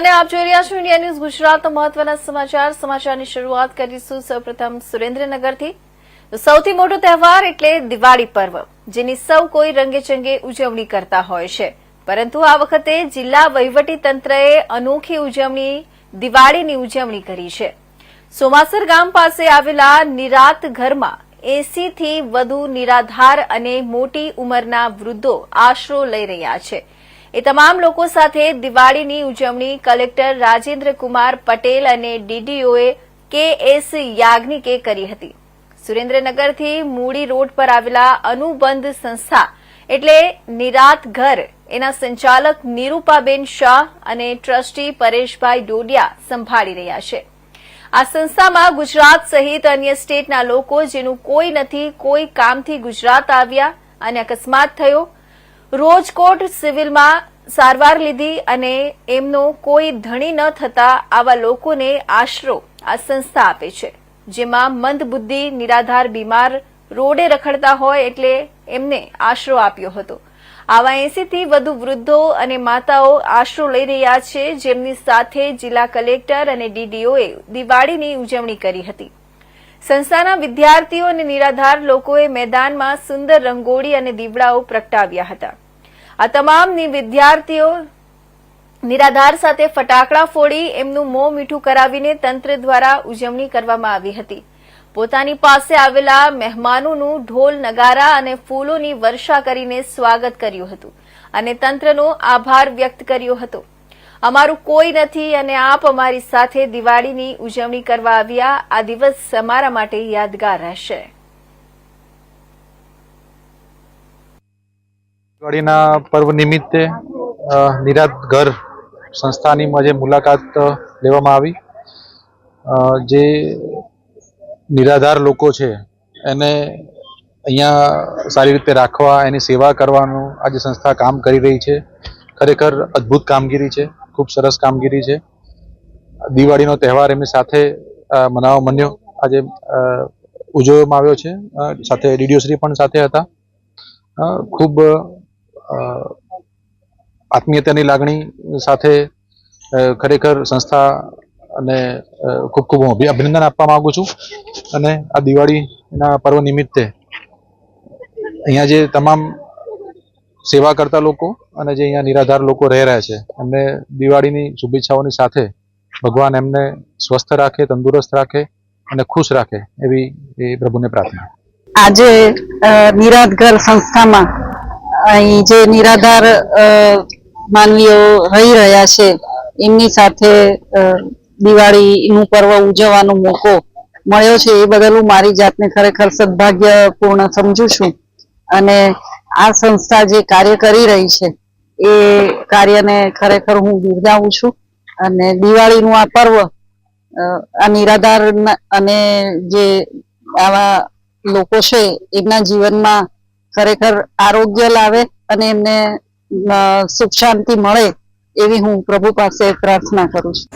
અને આપ જોઈ રહ્યા છો ઇન્ડિયા ન્યૂઝ ગુજરાત. મહત્વના સમાચાર. સમાચારની શરૂઆત કરીશું સૌપ્રથમ સુરેન્દ્રનગરથી. સૌથી મોટો તહેવાર એટલે દિવાળી પર્વ, જેની સૌ કોઈ રંગેચંગે ઉજવણી કરતા હોય છે. પરંતુ આ વખતે જિલ્લા વહીવટી તંત્રએ અનોખી ઉજવણી, દિવાળીની ઉજવણી કરી છે. સોમાસર ગામ પાસે આવેલા નિરાત ઘરમાં એસી થી વધુ નિરાધાર અને મોટી ઉંમરના વૃદ્ધો આશરો લઈ રહ્યા છે. એ તમામ લોકો સાથે દિવાળીની ઉજવણી કલેક્ટર રાજેન્દ્ર કુમાર પટેલ અને ડીડીઓએ કે એસ યાજ્ઞિકે કરી હતી. સુરેન્દ્રનગરથી મૂડી રોડ પર આવેલા અનુબંધ સંસ્થા એટલે નિરાત ઘર એના સંચાલક નિરૂપાબેન શાહ અને ટ્રસ્ટી પરેશભાઈ ડોડિયા સંભાળી રહ્યા છે. આ સંસ્થામાં ગુજરાત સહિત અન્ય સ્ટેટના લોકો, જેનું કોઈ નથી, કોઈ કામથી ગુજરાત આવ્યા અને અકસ્માત થયો રોજકોટ સિવિલમાં સારવાર લીધી અને એમનો કોઈ ધણી ન થતા આવા લોકોને આશરો આ સંસ્થા આપે છે, જેમાં મંદબુદ્ધિ, નિરાધાર બીમાર રોડે રખડતા હોય એટલે એમને આશરો આપ્યો હતો. આવા એસીથી વધુ વૃદ્ધો અને માતાઓ આશરો લઈ રહ્યા છે, જેમની સાથે જિલ્લા કલેક્ટર અને ડીડીઓએ દિવાળીની ઉજવણી કરી હતી. સંસ્થાના વિદ્યાર્થીઓ અને નિરાધાર લોકોએ મેદાનમાં સુંદર રંગોળી અને દીવડાઓ પ્રગટાવ્યા હતા. આ તમામ વિદ્યાર્થીઓ નિરાધાર સાથે ફટાકડા ફોડી એમનું મોં મીઠું કરાવીને તંત્ર દ્વારા ઉજવણી કરવામાં આવી હતી. પોતાની પાસે આવેલા મહેમાનોનું ઢોલ, નગારા અને ફૂલોની વર્ષા કરીને સ્વાગત કર્યું હતું અને તંત્રનો આભાર વ્યક્ત કર્યો હતો. અમારું કોઈ નથી અને આપ અમારી સાથે દિવાળીની ઉજવણી કરવા આવ્યા. આ દિવસ અમારા માટે યાદગાર રહેશે. દિવાળીના પર્વ નિમિત્તે નિરાત ઘર સંસ્થાની આજે મુલાકાત લેવામાં આવી જે નિરાધાર લોકો છે, એને અહીંયા સારી રીતે રાખવા, એની સેવા કરવાનું આજે સંસ્થા કામ કરી રહી છે, ખરેખર અદ્ભુત કામગીરી છે. ખૂબ સરસ કામગીરી છે. દિવાળીનો તહેવાર એમની સાથે મનાવવા મન્યો આજે ઉજવવામાં આવ્યો છે. સાથે ડીડીઓશ્રી પણ સાથે હતા. ખૂબ આત્મીયતાની લાગણી સાથે ખરેખર સંસ્થા અને ખૂબ ખૂબ હું અભિનંદન આપવા માગું છું. અને આ દિવાળીના પર્વ નિમિત્તે અહીંયા જે તમામ સેવા કરતા લોકો અને જે અહીંયા નિરાધાર લોકો રહી રહ્યા છે એમને દિવાળીની શુભેચ્છાઓની સાથે ભગવાન એમને સ્વસ્થ રાખે તંદુરસ્ત રાખે અને ખુશ રાખે એવી એ પ્રભુને પ્રાર્થના. આજે અ, સંસ્થામાં અહીં જે નિરાધાર માનવીઓ રહી રહ્યા છે એમની સાથે દિવાળીનું પર્વ ઉજવવાનો મોકો મળ્યો છે. એ બદલ હું મારી જાતને ખરેખર સદભાગ્યપૂર્ણ સમજુ છું અને આ સંસ્થા જે કાર્ય કરી રહી છે, એ કાર્યને ખરેખર હું બિરદાવું છું. અને દિવાળીનું આ પર્વ આ નિરાધાર અને જે આવા લોકો છે, એમના જીવનમાં ખરેખર આરોગ્ય લાવે અને એમને સુખ શાંતિ મળે એવી હું પ્રભુ પાસે પ્રાર્થના કરું છું.